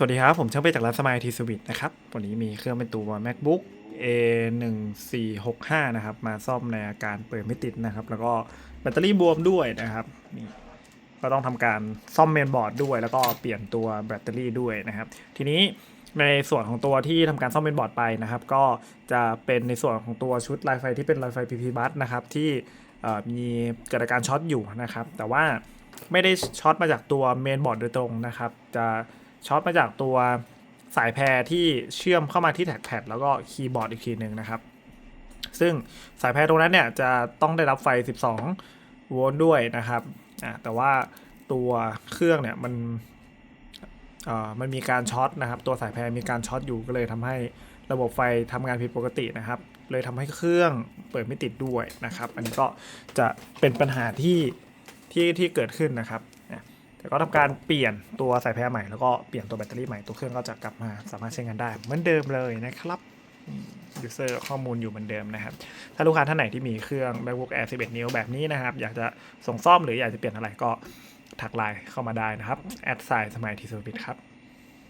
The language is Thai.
สวัสดีครับ ผมช่างไปจากร้านสมายทีสวิตนะครับ วันนี้มีเครื่องเป็นตัว macbook a 1 4 6 5นะครับ มาซ่อมในอาการเปิดไม่ติดนะครับ แล้วก็แบตเตอรี่บวมด้วยนะครับ นี่ ก็ต้องทำการซ่อมเมนบอร์ดด้วย แล้วก็เปลี่ยนตัวแบตเตอรี่ด้วยนะครับ ทีนี้ในส่วนของตัวที่ทำการซ่อมเมนบอร์ดไปนะครับ ก็จะเป็นในส่วนของตัวชุดลายไฟที่เป็นลายไฟ PP bus นะครับที่มีเกิดอาการช็อตอยู่นะครับ แต่ว่าไม่ได้ช็อตมาจากตัวเมนบอร์ดโดยตรงนะครับ จะ ช็อตมาจากตัวสายแพรที่เชื่อมเข้ามาที่แท็กแพดแล้วก็คีย์บอร์ดอีกทีหนึ่งนะครับ ซึ่งสายแพรตรงนั้นเนี่ยจะต้องได้รับไฟ 12 โวลต์ด้วยนะครับแต่ว่าตัวเครื่องเนี่ยมันมันมีการช็อตนะครับ ตัวสายแพรมีการช็อตอยู่ก็เลยทำให้ระบบไฟทำงานผิดปกตินะครับ เลยทำให้เครื่องเปิดไม่ติดด้วยนะครับ อันนี้ก็จะเป็นปัญหาที่ที่ที่เกิดขึ้นนะครับ แต่ก็ทำการเปลี่ยนตัวสายแพรใหม่แล้วก็เปลี่ยนตัวแบตเตอรี่ใหม่ตัวเครื่องก็จะกลับมาสามารถใช้งานได้เหมือนเดิมเลยนะครับยูเซอร์ข้อมูลอยู่เหมือนเดิมนะครับ ถ้าลูกค้าท่านไหนที่มีเครื่อง MacBook Air 11 นิ้วแบบนี้นะครับ อยากจะส่งซ่อมหรืออยากจะเปลี่ยนอะไรก็ทักไลน์เข้ามาได้นะครับ แอดไซน์สมัยทีสุบิตครับ